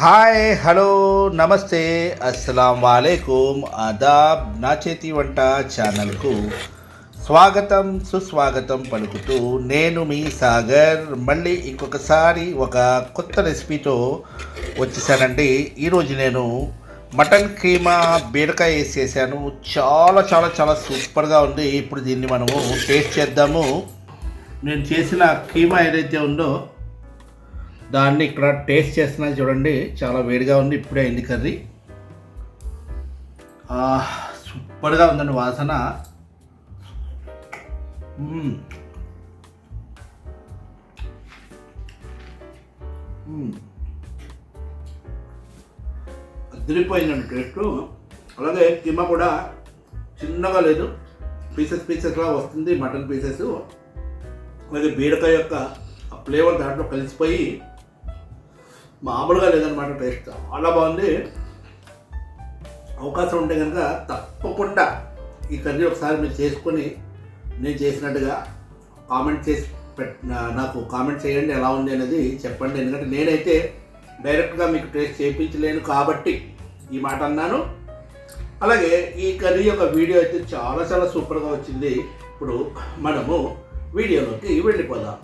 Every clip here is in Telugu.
హాయ్ హలో నమస్తే అస్సలం వాలేకుమ్ అదాబ్ నా చేతి వంట ఛానల్కు స్వాగతం సుస్వాగతం పలుకుతూ నేను మీ సాగర్. మళ్ళీ ఇంకొకసారి ఒక కొత్త రెసిపీతో వచ్చేసానండి. ఈరోజు నేను మటన్ కీమా బీరకాయ వేసి చేశాను చాలా చాలా చాలా సూపర్గా ఉంది. ఇప్పుడు దీన్ని మనము టేస్ట్ చేద్దాము. నేను చేసిన కీమా ఏదైతే ఉందో దాన్ని ఇక్కడ టేస్ట్ చేస్తున్నా చూడండి. చాలా వేడిగా ఉంది. ఇప్పుడే అయింది కర్రీ. సూపర్గా ఉందండి వాసన. అదిరిపోయిందండి టేస్ట్. అలాగే కిమ్మ కూడా చిన్నగా లేదు. పీసెస్ పీసెస్లా వస్తుంది మటన్ పీసెస్. అలాగే బీరకాయ యొక్క ఫ్లేవర్ దాంట్లో కలిసిపోయి మామూలుగా లేదనమాట టేస్ట్. చాలా బాగుంది. అవకాశం ఉంటే కనుక తప్పకుండా ఈ కర్రీ ఒకసారి మీరు చేసుకొని నేను చేసినట్టుగా కామెంట్ చేసి పెట్ నాకు కామెంట్ చేయండి ఎలా ఉంది అనేది చెప్పండి. ఎందుకంటే నేనైతే డైరెక్ట్గా మీకు టేస్ట్ చేయించలేను కాబట్టి ఈ మాట అన్నాను. అలాగే ఈ కర్రీ యొక్క వీడియో అయితే చాలా చాలా సూపర్గా వచ్చింది. ఇప్పుడు మనము వీడియోలోకి వెళ్ళిపోదాం.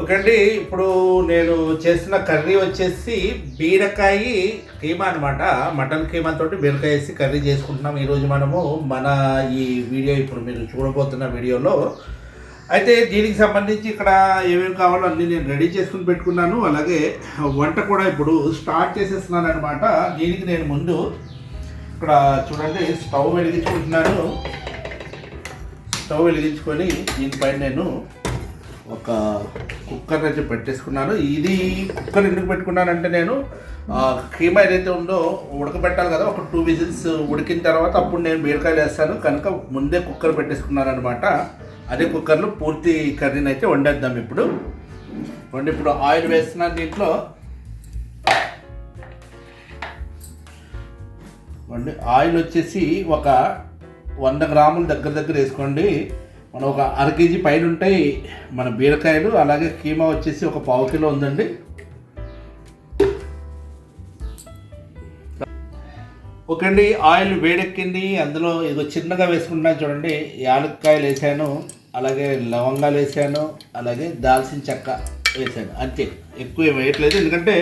ఓకే అండి ఇప్పుడు నేను చేసిన కర్రీ వచ్చేసి బీరకాయ కీమా అనమాట మటన్ కీమా తోటి బీరకాయ వేసి కర్రీ చేసుకుంటున్నాం. ఈరోజు మనము మన ఈ వీడియో ఇప్పుడు మీరు చూడబోతున్న వీడియోలో. అయితే దీనికి సంబంధించి ఇక్కడ ఏమేమి కావాలో అన్నీ నేను రెడీ చేసుకుని పెట్టుకున్నాను. అలాగే వంట కూడా ఇప్పుడు స్టార్ట్ చేసేస్తున్నాను అనమాట దీనికి నేను ముందు ఇక్కడ చూడండి స్టవ్ వెలిగించుకుంటున్నాను. స్టవ్ వెలిగించుకొని దీనిపైన నేను ఒక కుక్కర్ అయితే పెట్టేసుకున్నాను. ఇది కుక్కర్ ఎందుకు పెట్టుకున్నానంటే నేను ఆ, కీమా ఏదైతే ఉందో ఉడకబెట్టాలి కదా ఒక టూ విజిల్స్ ఉడికిన తర్వాత అప్పుడు నేను బీరకాయలు వేస్తాను. కనుక ముందే కుక్కర్ పెట్టేసుకున్నాను అనమాట అదే కుక్కర్లో పూర్తి కర్రీని అయితే వండేద్దాం ఇప్పుడు. వండి ఇప్పుడు ఆయిల్ వేస్తున్నాను దీంట్లో. వండి ఆయిల్ వచ్చేసి ఒక వంద గ్రాముల దగ్గర దగ్గర వేసుకోండి. మనం ఒక అర కేజీ పైన ఉంటాయి మన బీరకాయలు అలాగే కీమా వచ్చేసి ఒక పావు కిలో ఉందండి. ఓకే అండి ఆయిల్ వేడెక్కింది. అందులో ఇదిగో చిన్నగా వేసుకుంటున్నాను చూడండి. యాలక్కాయలు వేసాను అలాగే లవంగాలు వేసాను అలాగే దాల్చిన చెక్క వేసాను. అంతే ఎక్కువ ఏం వేయట్లేదు. ఎందుకంటే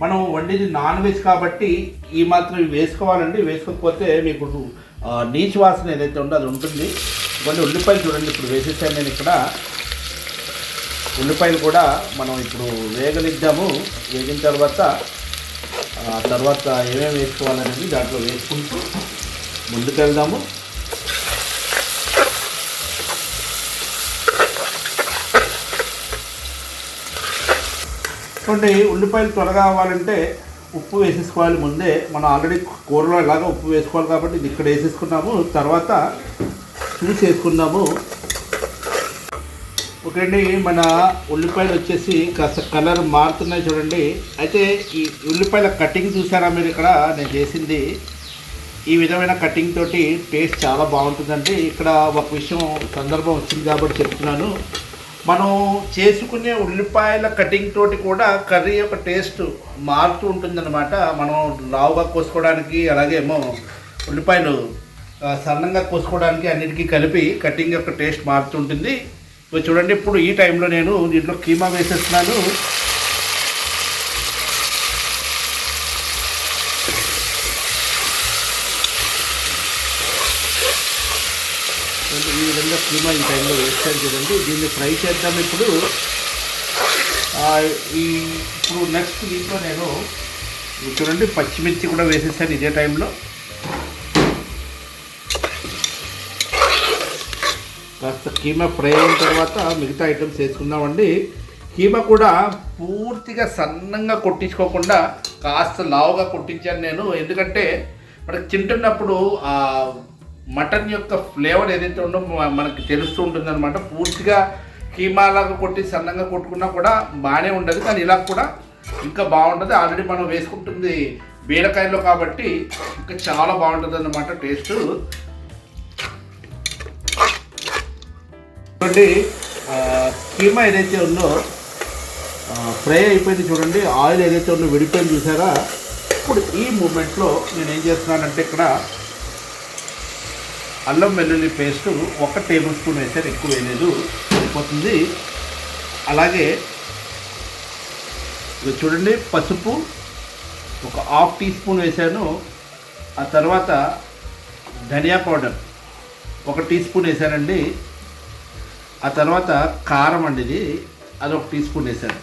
మనం వండేది నాన్ వెజ్ కాబట్టి ఈ మాత్రం వేసుకోవాలండి. వేసుకోకపోతే మీకు నీచు వాసన ఏదైతే ఉందో అది ఉంటుంది. ఇవన్నీ ఉల్లిపాయలు చూడండి. ఇప్పుడు వేసేసాను నేను ఇక్కడ. ఉల్లిపాయలు కూడా మనం ఇప్పుడు వేగనిద్దాము. వేగిన తర్వాత తర్వాత ఏమేమి వేసుకోవాలనేది దాంట్లో వేసుకుంటూ ముందుకెళ్దాము. చూడండి ఉల్లిపాయలు త్వరగా అవ్వాలంటే ఉప్పు వేసేసుకోవాలి ముందే. మనం ఆల్రెడీ కూరలో ఎలాగో ఉప్పు వేసుకోవాలి కాబట్టి ఇది ఇక్కడ వేసేసుకున్నాము. తర్వాత చూసి చేసుకుందాము. ఓకే అండి మన ఉల్లిపాయలు వచ్చేసి కాస్త కలర్ మారుతున్నాయి చూడండి. అయితే ఈ ఉల్లిపాయల కటింగ్ చూసారా మీరు ఇక్కడ? నేను చేసింది. ఈ విధమైన కటింగ్ తోటి టేస్ట్ చాలా బాగుంటుందండి. ఇక్కడ ఒక విషయం సందర్భం వచ్చింది కాబట్టి చెప్తున్నాను. మనం చేసుకునే ఉల్లిపాయల కటింగ్ తోటి కూడా కర్రీ యొక్క టేస్ట్ మారుతూ ఉంటుందన్నమాట. మనం లావుగా కోసుకోవడానికి అలాగేమో ఉల్లిపాయలు సన్నంగా కోసుకోవడానికి అన్నిటికీ కలిపి కటింగ్ యొక్క టేస్ట్ మారుతుంటుంది. ఇప్పుడు చూడండి ఇప్పుడు ఈ టైంలో నేను దీంట్లో కీమా వేసేస్తున్నాను. ఈ విధంగా కీమా ఈ టైంలో వేస్తారు చూడండి. దీన్ని ఫ్రై చేద్దాం ఇప్పుడు. ఈ ఇప్పుడు నెక్స్ట్ దీంట్లో నేను చూడండి పచ్చిమిర్చి కూడా వేసేసాను ఇదే టైంలో కాస్త కీమా ఫ్రై అయిన తర్వాత మిగతా ఐటమ్స్ వేసుకుందామండి. కీమా కూడా పూర్తిగా సన్నంగా కొట్టించుకోకుండా కాస్త లావుగా కొట్టించాను నేను. ఎందుకంటే మనకి తింటున్నప్పుడు ఆ మటన్ యొక్క ఫ్లేవర్ ఏదైతే ఉందో మనకి తెలుస్తూ ఉంటుంది అనమాట పూర్తిగా కీమాలాగా కొట్టి సన్నంగా కొట్టుకున్నా కూడా బాగానే ఉండదు. కానీ ఇలా కూడా ఇంకా బాగుంటుంది ఆల్రెడీ మనం వేసుకుంటుంది బీరకాయలో కాబట్టి ఇంకా చాలా బాగుంటుంది అన్నమాట టేస్ట్. చూడండి కీమా ఏదైతే ఉందో ఫ్రై అయిపోయింది చూడండి ఆయిల్ ఏదైతే ఉందో విడిపోయింది చూసారా? ఇప్పుడు ఈ మూమెంట్లో నేను ఏం చేస్తున్నానంటే ఇక్కడ అల్లం వెల్లుల్లి పేస్ట్ ఒక టేబుల్ స్పూన్ వేసారు ఎక్కువ వేయలేదు సరిపోతుంది. అలాగే ఇది చూడండి పసుపు ఒక హాఫ్ టీ స్పూన్ వేసాను ఆ తర్వాత ధనియా పౌడర్ ఒక టీ స్పూన్ వేసానండి ఆ తర్వాత కారం అండి ఇది. అది ఒక టీ స్పూన్ వేసాను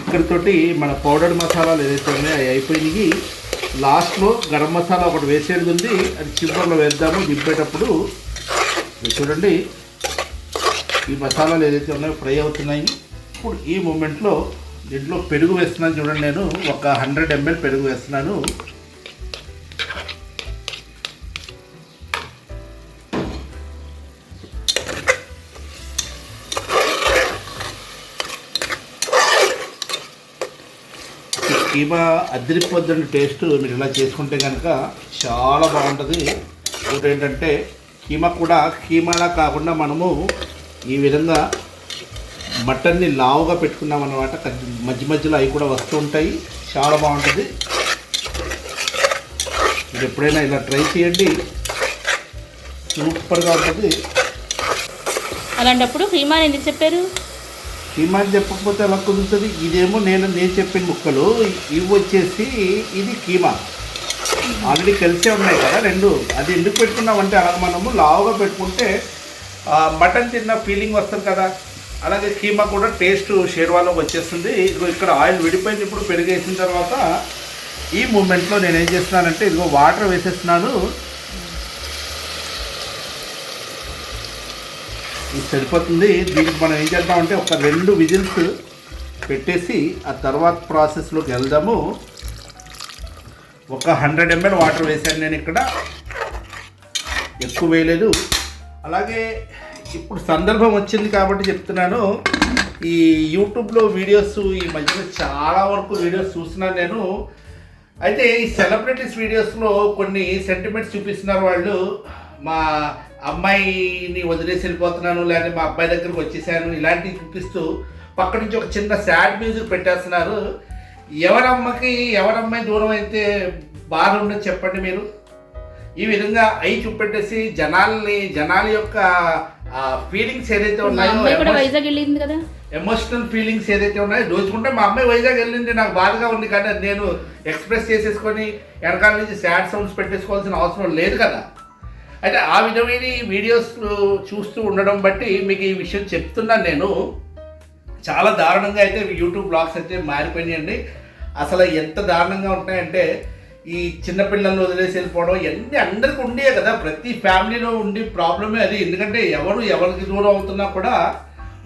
ఇక్కడితోటి మన పౌడర్ మసాలాలు ఏదైతే ఉన్నాయో అవి అయిపోయినాయి. లాస్ట్లో గరం మసాలా ఒకటి వేసేది ఉంది. అది చివరిలో వేద్దాము. దింపేటప్పుడు చూడండి. ఈ మసాలాలు ఏదైతే ఉన్నాయో ఫ్రై అవుతున్నాయి. ఇప్పుడు ఈ మూమెంట్లో దీంట్లో పెరుగు వేస్తున్నాను. చూడండి నేను. ఒక హండ్రెడ్ ఎంఎల్ పెరుగు వేస్తున్నాను. కీమా అదిరిపోద్దండి టేస్ట్. మీరు ఇలా చేసుకుంటే కనుక చాలా బాగుంటుంది. ఇంకోటి ఏంటంటే కీమా కూడా కీమాలా కాకుండా మనము ఈ విధంగా మటన్ని లావుగా పెట్టుకున్నాం అనమాట మధ్య మధ్యలో అవి కూడా వస్తూ ఉంటాయి. చాలా బాగుంటుంది. మీరు ఎప్పుడైనా ఇలా ట్రై చేయండి. సూపర్గా ఉంటుంది. అలాంటప్పుడు కీమాని ఎందుకు చెప్పారు? కీమా అని చెప్పకపోతే ఎలా కుదురుతుంది? ఇదేమో నేను నేను చెప్పిన ముక్కలు. ఇవి వచ్చేసి ఇది కీమా. ఆల్రెడీ కలిసే ఉన్నాయి కదా రెండు. అది ఎందుకు పెట్టుకున్నామంటే అలా మనము లావుగా పెట్టుకుంటే మటన్ తిన్న ఫీలింగ్ వస్తుంది కదా. అలాగే కీమా కూడా టేస్ట్ షేర్వాలో వచ్చేస్తుంది. ఇదిగో ఇక్కడ ఆయిల్ విడిపోయింది ఇప్పుడు పెరిగేసిన తర్వాత ఈ మూమెంట్లో నేను ఏం చేస్తున్నానంటే ఇదిగో వాటర్ వేసేస్తున్నాను. ఇది సరిపోతుంది. దీనికి మనం ఏం చేద్దామంటే ఒక రెండు విజిల్స్ పెట్టేసి ఆ తర్వాత ప్రాసెస్లోకి వెళ్దాము. ఒక హండ్రెడ్ ఎంఎల్ వాటర్ వేసాను నేను ఇక్కడ. ఎక్కువ వేయలేదు. అలాగే ఇప్పుడు సందర్భం వచ్చింది కాబట్టి చెప్తున్నాను. ఈ యూట్యూబ్లో వీడియోస్ ఈ మధ్యన చాలా వరకు వీడియోస్ చూస్తున్నాను నేను. అయితే ఈ సెలబ్రిటీస్ వీడియోస్లో కొన్ని సెంటిమెంట్స్ చూపిస్తున్నారు వాళ్ళు. మా అమ్మాయిని వదిలేసి వెళ్ళిపోతున్నాను లేదా మా అబ్బాయి దగ్గరికి వచ్చేసాను ఇలాంటివి చూపిస్తూ పక్క నుంచి ఒక చిన్న సాడ్ మ్యూజిక్ పెట్టేస్తున్నారు. ఎవరమ్మకి ఎవరమ్మాయి దూరం అయితే బాధ ఉండదు చెప్పండి మీరు. ఈ విధంగా అయి చూపెట్టేసి జనాల్ని జనాల యొక్క ఫీలింగ్స్ ఏదైతే ఉన్నాయో ఎమోషనల్ ఫీలింగ్స్ ఏదైతే ఉన్నాయో దోచుకుంటే మా అమ్మాయి వైజాగ్ వెళ్ళింది నాకు బాధగా ఉంది కానీ నేను ఎక్స్ప్రెస్ చేసేసుకొని వెనకాల నుంచి సాడ్ సౌండ్స్ పెట్టేసుకోవాల్సిన అవసరం లేదు కదా. అయితే ఆ విధమైన వీడియోస్ చూస్తూ ఉండడం బట్టి మీకు ఈ విషయం చెప్తున్నాను నేను. చాలా దారుణంగా అయితే యూట్యూబ్ బ్లాగ్స్ అయితే మారిపోయినాయండి. అసలు ఎంత దారుణంగా ఉంటాయంటే ఈ చిన్నపిల్లల్ని వదిలేసి వెళ్ళిపోవడం ఇవన్నీ అందరికి ఉండే కదా. ప్రతి ఫ్యామిలీలో ఉండే ప్రాబ్లమే అది. ఎందుకంటే ఎవరు ఎవరికి దూరం అవుతున్నా కూడా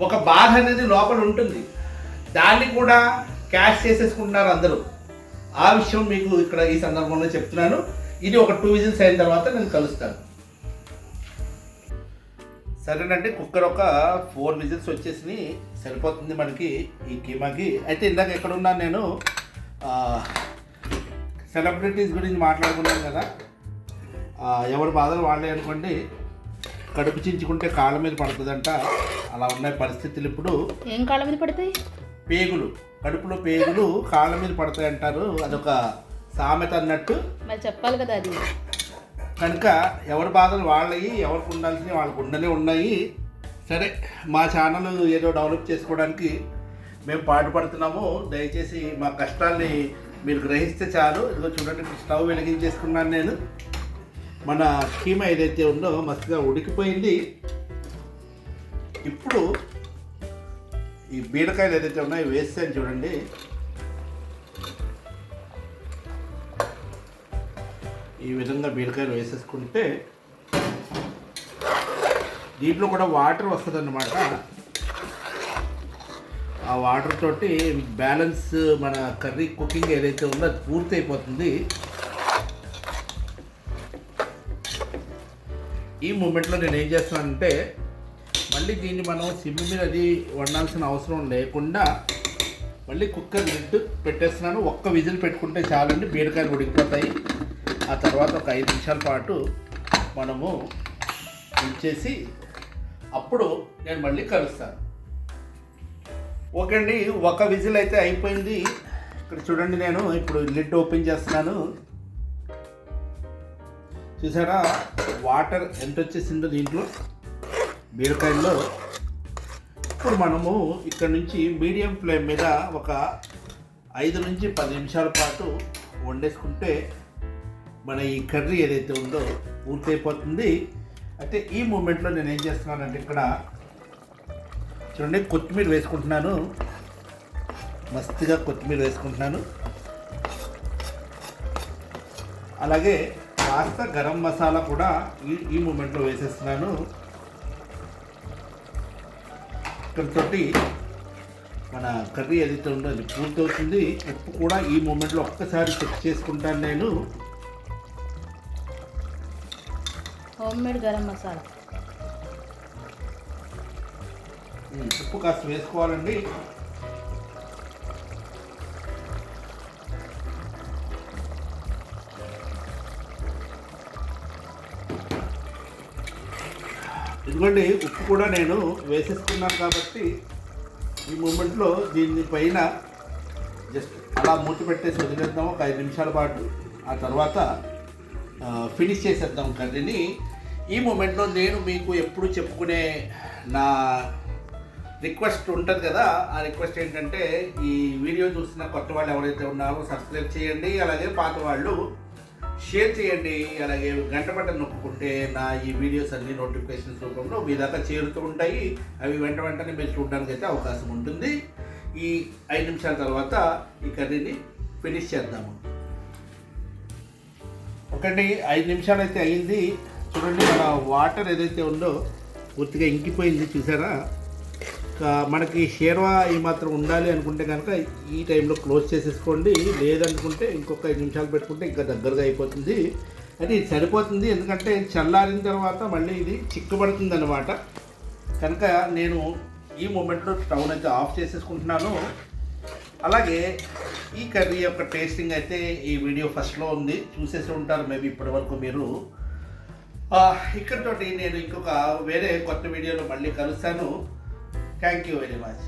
ఒక బాధ అనేది లోపల ఉంటుంది. దాన్ని కూడా క్యాష్ చేసేసుకుంటున్నారు అందరూ. ఆ విషయం మీకు ఇక్కడ ఈ సందర్భంలో చెప్తున్నాను. ఇది ఒక టూ విజిల్స్ అయిన తర్వాత నేను కలుస్తాను. సరేనండి కుక్కర్ ఒక ఫోర్ విజిల్స్ వచ్చేసి సరిపోతుంది మనకి ఈ కీమాకి. అయితే ఇందాక ఎక్కడ ఉన్నాను నేను సెలబ్రిటీస్ గురించి మాట్లాడుకున్నాను కదా. ఎవరి బాధలు వాళ్ళే అనుకోండి కడుపు చించుకుంటే కాళ్ళ మీద పడుతుందంట. అలా ఉన్నాయి పరిస్థితులు ఇప్పుడు ఏం కాళ్ళ మీద పడతాయి? పేగులు. కడుపులో పేగులు కాళ్ళ మీద పడతాయి అంటారు. అదొక సామెత అన్నట్టు. మరి చెప్పాలి కదా అది. కనుక ఎవరి బాధలు వాళ్ళవి ఎవరికి ఉండాల్సినవి వాళ్ళకు ఉండనే ఉన్నాయి. సరే మా ఛానల్ ఏదో డెవలప్ చేసుకోవడానికి మేము పాటుపడుతున్నాము. దయచేసి మా కష్టాల్ని మీరు గ్రహిస్తే చాలు. ఇదిగో చూడండి స్టవ్ వెలిగించేసుకున్నాను నేను. మన కీమ ఏదైతే ఉందో మస్తుగా ఉడికిపోయింది. ఇప్పుడు ఈ బీరకాయలు ఏదైతే ఉన్నాయో వేస్తాను చూడండి. ఈ విధంగా బీరకాయలు వేసేసుకుంటే దీంట్లో కూడా వాటర్ వస్తుంది అన్నమాట ఆ వాటర్ తోటి బ్యాలెన్స్ మన కర్రీ కుకింగ్ ఏదైతే ఉందో అది పూర్తి అయిపోతుంది ఈ మూమెంట్లో నేను ఏం చేస్తానంటే మళ్ళీ దీన్ని మనం సిమ్ మీద అది వండాల్సిన అవసరం లేకుండా మళ్ళీ కుక్కర్ లిడ్ పెట్టేస్తున్నాను. ఒక్క విజిల్ పెట్టుకుంటే చాలండి బీరకాయలు ఉడికిపోతాయి. ఆ తర్వాత ఒక ఐదు నిమిషాల పాటు మనము ఉంచేసి అప్పుడు నేను మళ్ళీ కలుస్తాను. ఓకే అండి ఒక విజిల్ అయితే అయిపోయింది. ఇక్కడ చూడండి నేను ఇప్పుడు లిడ్ ఓపెన్ చేస్తున్నాను. చూసారా వాటర్ ఎంత వచ్చేసిందో దీంట్లో? బీరకాయల్లో. ఇప్పుడు మనము ఇక్కడ నుంచి మీడియం ఫ్లేమ్ మీద ఒక ఐదు నుంచి పది నిమిషాల పాటు వండేసుకుంటే మన ఈ కర్రీ ఏదైతే ఉందో పూర్తయిపోతుంది. అయితే ఈ మూమెంట్లో నేను ఏం చేస్తున్నానంటే ఇక్కడ చూడండి కొత్తిమీర వేసుకుంటున్నాను. మస్తుగా కొత్తిమీర వేసుకుంటున్నాను. అలాగే కాస్త గరం మసాలా కూడా ఈ ఈ మూమెంట్లో వేసేస్తున్నాను. ఇక్కడితోటి మన కర్రీ ఏదైతే ఉందో అది పూర్తవుతుంది. ఉప్పు కూడా ఈ మూమెంట్లో ఒక్కసారి చెక్ చేసుకుంటాను నేను. Homemade garam masala. ఉప్పు కాస్త వేసుకోవాలండి. ఇదిగోండి ఉప్పు కూడా నేను వేసేసుకున్నాను కాబట్టి ఈ మూమెంట్లో దీన్ని పైన జస్ట్ అలా మూత పెట్టేసి వదిలేద్దాం ఒక ఐదు నిమిషాల పాటు. ఆ తర్వాత ఫినిష్ చేసేద్దాం కర్రీని. ఈ మూమెంట్లో నేను మీకు ఎప్పుడు చెప్పుకునే నా రిక్వెస్ట్ ఉంటుంది కదా ఆ రిక్వెస్ట్ ఏంటంటే ఈ వీడియో చూస్తున్న కొత్త వాళ్ళు ఎవరైతే ఉన్నారో సబ్స్క్రైబ్ చేయండి అలాగే పాత వాళ్ళు షేర్ చేయండి అలాగే గంట బటన్ నొక్కుంటే నా ఈ వీడియోస్ అన్ని నోటిఫికేషన్స్ రూపంలో మీ దాకా చేరుతూ ఉంటాయి. అవి వెంట వెంటనే మీరు చూడడానికి అయితే అవకాశం ఉంటుంది. ఈ ఐదు నిమిషాల తర్వాత ఈ కర్రీని ఫినిష్ చేద్దాము. ఒకటి ఐదు నిమిషాలు అయితే అయింది. చూడండి మన వాటర్ ఏదైతే ఉందో పూర్తిగా ఇంకిపోయింది చూసారా? మనకి షేర్వా ఈ మాత్రం ఉండాలి అనుకుంటే కనుక ఈ టైంలో క్లోజ్ చేసేసుకోండి. లేదనుకుంటే ఇంకొక ఐదు నిమిషాలు పెట్టుకుంటే ఇంకా దగ్గరగా అయిపోతుంది. అది సరిపోతుంది ఎందుకంటే చల్లారిన తర్వాత మళ్ళీ ఇది చిక్కబడుతుంది అనమాట కనుక నేను ఈ మూమెంట్లో స్టవ్ అయితే ఆఫ్ చేసేసుకుంటున్నాను. అలాగే ఈ కర్రీ యొక్క టేస్టింగ్ అయితే ఈ వీడియో ఫస్ట్లో ఉంది. చూసేసి ఉంటారు మేబీ ఇప్పటివరకు మీరు. ఇక్కడితోటి నేను ఇంకొక వేరే కొత్త వీడియోలో మళ్ళీ కలుస్తాను. Thank you very much